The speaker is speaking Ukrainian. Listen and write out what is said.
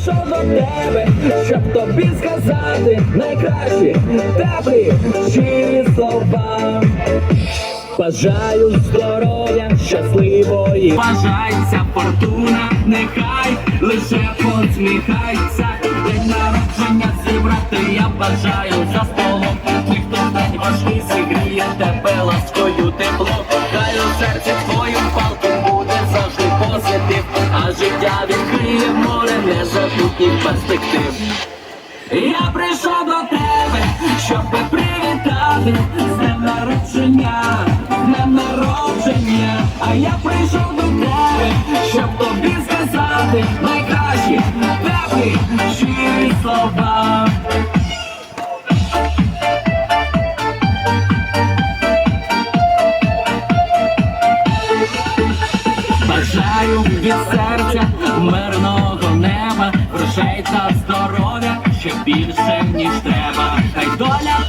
прийшов до тебе, щоб тобі сказати найкращі теплі щирі слова. Бажаю здоров'я, щасливої. Бажається фортуна, нехай лише посміхається. День народження зібрати я бажаю за столом. Ніхто день важкий зігріє тебе ласкою тепло. Хай у серці твоїм палком буде завжди позитив. А життя відкриє море незабутніх перспектив. Я прийшов до тебе, щоб привітати з днем народження, днем народження. А я прийшов до тебе, щоб тобі сказати найкращі теплі щирі слова. Бажаю від серця мирного грошей та здоров'я ще більше, ніж треба. Хай доля